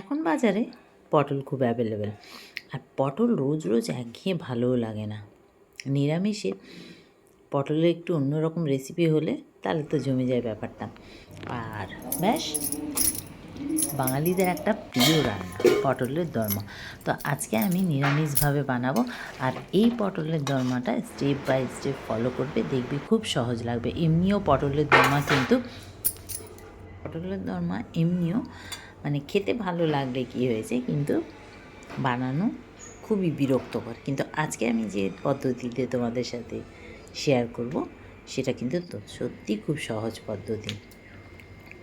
এখন বাজারে পটল খুব অ্যাভেলেবেল আর পটল রোজ রোজ একঘেয়ে ভালোও লাগে না। নিরামিষে পটলের একটু অন্যরকম রেসিপি হলে তাহলে তো জমে যায় ব্যাপারটা। আর ব্যাস, বাঙালিদের একটা প্রিয় রান্না, পটলের দরমা। তো আজকে আমি নিরামিষভাবে বানাবো আর এই পটলের দরমাটা স্টেপ বাই স্টেপ ফলো করবে, দেখবি খুব সহজ লাগবে। এমনিও পটলের দরমা কিন্তু, পটলের দরমা এমনিও মানে খেতে ভালো লাগলে কি হয়েছে কিন্তু বানানো খুবই বিরক্তকর। কিন্তু আজকে আমি যে পদ্ধতিতে তোমাদের সাথে শেয়ার করব, সেটা কিন্তু সত্যি খুব সহজ পদ্ধতি।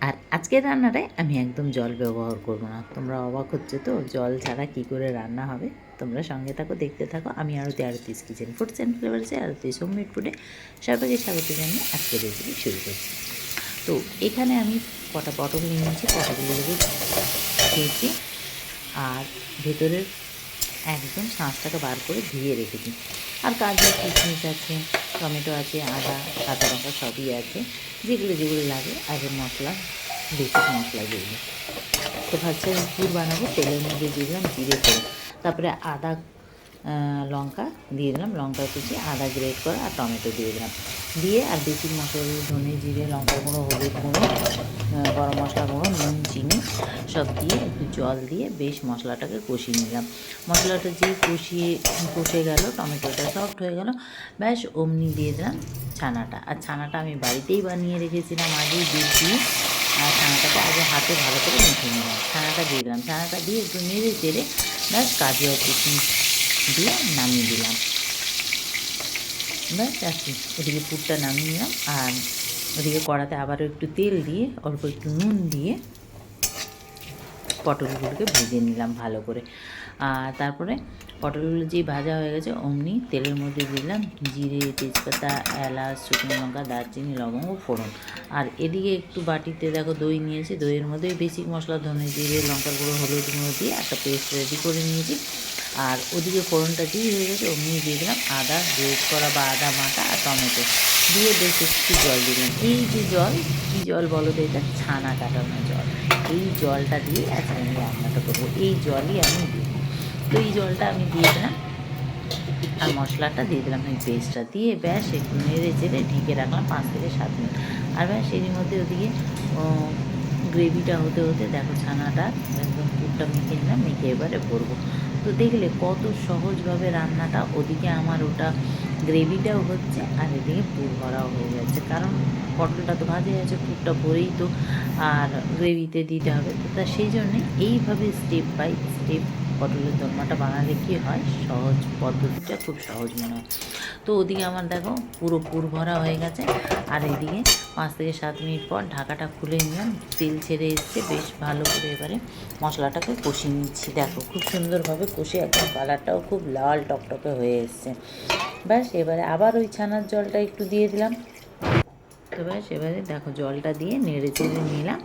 আর আজকের রান্নাটায় আমি একদম জল ব্যবহার করব না। তোমরা অবাক হচ্ছে তো, জল ছাড়া কি করে রান্না হবে? তোমরা সঙ্গে থাকো, দেখতে থাকো। আমি Aarti Aarti's kitchen foods and ফ্লেভার্সে Aarti's homemade ফুডে সবাইকে স্বাগত জানিয়ে আজকের রেসিপি শুরু করছি। তো এখানে আমি কটা পটল নিয়ে নিয়েছি পটলগুলোকে খেয়েছি আর ভেতরের একদম শাঁসটাকে বার করে ধুয়ে রেখেছি আর কাজু কিশমিশ আছে, টমেটো আছে, আদা, কাঁচা লঙ্কা সবই আছে, যেগুলো যেগুলো লাগে আগের মশলা বেসিক মশলা যেগুলো তো ভাবছি আমি পুর বানাবো, তেলের মধ্যে দিয়ে দিলাম জিরে করে তারপরে আদা লঙ্কা দিয়ে দিলাম। লঙ্কা কুচি, আদা গ্রেট করা আর টমেটো দিয়ে দিলাম। দিয়ে আর বেসিক মশলাগুলো ধনে জিরে লঙ্কা গুঁড়ো, হলুদ গুঁড়ো গরম মশলা গুঁড়ো, নুন, চিনি সব দিয়ে একটু জল দিয়ে বেশ মশলাটাকে কষিয়ে নিলাম। মশলাটা যে কষিয়ে, কষে গেল, টমেটোটা সফট হয়ে গেল, ব্যাস অমনি দিয়ে দিলাম ছানাটা। আর ছানাটা আমি বাড়িতেই বানিয়ে রেখেছিলাম আগেই দুধ দিয়ে আর ছানাটাকে আগে হাতে ভালো করে মেখে নিলাম। ছানাটা দিয়ে দিলাম। ছানাটা দিয়ে একটু নেড়ে চেড়ে ব্যাস কাজু আর দিয়ে নামিয়ে দিলাম। ব্যাস আছি ওদিকে পুরটা নামিয়ে নিলাম। আর ওদিকে কড়াতে আবারও একটু তেল দিয়ে, অল্প একটু নুন দিয়ে পটলগুলোকে ভেজে নিলাম ভালো করে। আর তারপরে পটলগুলো যে ভাজা হয়ে গেছে, অমনি তেলের মধ্যে দিলাম জিরে, তেজপাতা, এলাচ, শুকনো লঙ্কা, দারচিনি, লবঙ্গ, ফোড়ন। আর এদিকে একটু বাটিতে দেখো দই নিয়েছি। দইয়ের মধ্যে বেসিক মশলা ধনে জিরে, লঙ্কার গুঁড়ো, হলুদ গুঁড়ো দিয়ে একটা পেস্ট রেডি করে নিয়েছি। আর ওদিকে ফোড়নটা দিয়ে হয়ে গেছে? অমনি দিয়ে দিলাম আদা গ্রেট করা বা আদা বাটা আর টমেটো। দিয়ে বেশ একটু জল দিলাম। এই যে জল, কী জল বলো তো এটা? ছানা কাটানো জল। এই জলটা দিয়ে আজকে আমি রান্নাটা করব। এই জলই আমি দিই তো এই জলটা আমি দিয়ে দিলাম। আর মশলাটা দিয়ে দিলাম এই পেস্টটা দিয়ে ব্যাস একটু নেড়ে চেড়ে ঢেকে রাখলাম পাঁচ থেকে সাত মিনিট। আর ব্যাস এরই মধ্যে ওদিকে গ্রেভিটা হতে হতে দেখো ছানাটা একদম পুরটা মেখে নিলাম, মেখে এবারে ভরবো। তো দেখলে কত সহজভাবে রান্নাটা ওদিকে আমার ওটা গ্রেভিটাও হচ্ছে আর এদিকে পুর ভরাও হয়ে যাচ্ছে। কারণ পটলটা তো ভাজে আছে, পুরটা ভরেই তো আর গ্রেভিতে দিতে হবে। তো তা সেই জন্যে এইভাবে স্টেপ বাই স্টেপ পটলের দোরমাটা বানালে কী হয়? সহজ পদ্ধতিটা খুব সহজ মনে হয়। তো ওদিকে আমার দেখো পুরো পুর ভরা হয়ে গেছে। আর এদিকে পাঁচ থেকে সাত মিনিট পর ঢাকাটা খুলে নিলাম। তেল ছেড়ে এসছে, বেশ ভালো করে এবারে মশলাটাকে কষিয়ে নিচ্ছি। দেখো খুব সুন্দরভাবে কষে একদম কালারটাও খুব লাল টকটকে হয়ে এসছে। ব্যাস, এবারে আবার ওই ছানার জলটা একটু দিয়ে দিলাম। তো ব্যাস, এবারে দেখো জলটা দিয়ে নেড়ে চেড়ে নিলাম।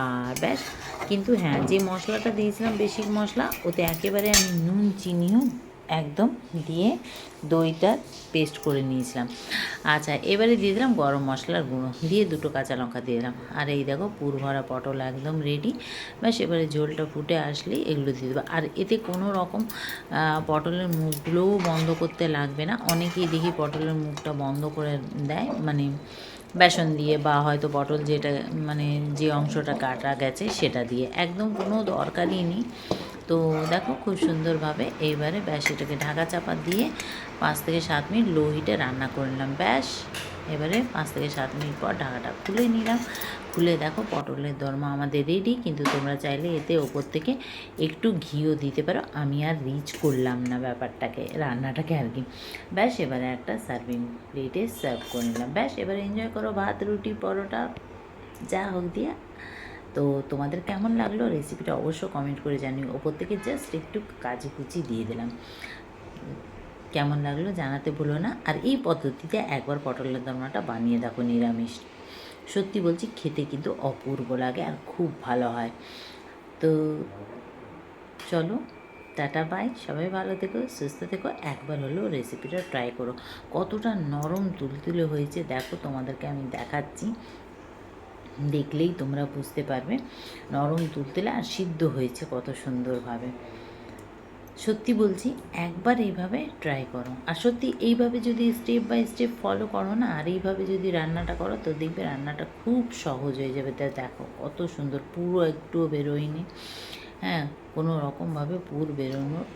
আর ব্যাস কিন্তু হ্যাঁ যে মশলাটা দিয়েছিলাম, বেসিক মশলা, ওতে একেবারে আমি নুন চিনিও একদম দিয়ে দইটা পেস্ট করে নিয়েছিলাম। আচ্ছা এবারে দিয়ে দিলাম গরম মশলার গুঁড়ো, দিয়ে দুটো কাঁচা লঙ্কা দিয়ে দিলাম। আর এই দেখো পুর ভরা পটল একদম রেডি ব্যাস, এবারে ঝোলটা ফুটে আসলেই এগুলো দিয়ে দেবো। আর এতে কোনো রকম পটলের মুখগুলোও বন্ধ করতে লাগবে না। অনেকেই দেখি পটলের মুখটা বন্ধ করে দেয় মানে বেসন দিয়ে বা হয়তো পটল যেটা মানে যে অংশটা কাটা গেছে সেটা দিয়ে। একদম কোনো দরকারই নেই। তো দেখো খুব সুন্দরভাবে এইবারে ব্যাস এটাকে ঢাকা চাপা দিয়ে পাঁচ থেকে সাত মিনিট লো হিটে রান্না নিলাম। ব্যাস, এবারে পাঁচ থেকে সাত মিনিট পর ঢাকাটা খুলে নিলাম। খুলে দেখো, পটলের দরমা আমাদের রেডি কিন্তু তোমরা চাইলে এতে ওপর থেকে একটু ঘিও দিতে পারো। আমি আর রিচ করলাম না ব্যাপারটাকে, রান্নাটাকে আর কি। ব্যাস, এবারে একটা সার্ভিং প্লেটে সার্ভ করে নিলাম। ব্যাস, এবারে এনজয় করো ভাত, রুটি, পরোটা, যা হোক দিয়ে। তো তোমাদের কেমন লাগল? রেসিপিটা অবশ্য কমেন্ট করে জানিও। ওপর থেকে জাস্ট একটু কাজু কুচি দিয়ে দিলাম। কেমন লাগল জানাতে ভুলো না। আর এই পদ্ধতিতে একবার পটলের দরমাটা বানিয়ে দেখো নিরামিষ। সত্যি বলছি খেতে কিন্তু অপূর্ব লাগে আর খুব ভালো হয়। তো চলো, টাটা, বাই। সবাই ভালো থেকো, সুস্থ থেকো। একবার হলেও রেসিপিটা ট্রাই করো। কতটা নরম তুলতুলে হয়েছে দেখো, তোমাদেরকে আমি দেখাচ্ছি। দেখলেই তোমরা বুঝতে পারবে। নরম তুলতুলে আর সিদ্ধ হয়েছে কত সুন্দরভাবে। সত্যি বলছি, একবার এইভাবে ট্রাই করো। আর সত্যি এইভাবে যদি স্টেপ বাই স্টেপ ফলো করো না, আর এইভাবে যদি রান্নাটা করো, তো দেখবে রান্নাটা খুব সহজ হয়ে যাবে। তা দেখো, কত সুন্দর, পুরো একটুও বেরোয়নি। হ্যাঁ কোনো রকমভাবে পুর বেরোনোর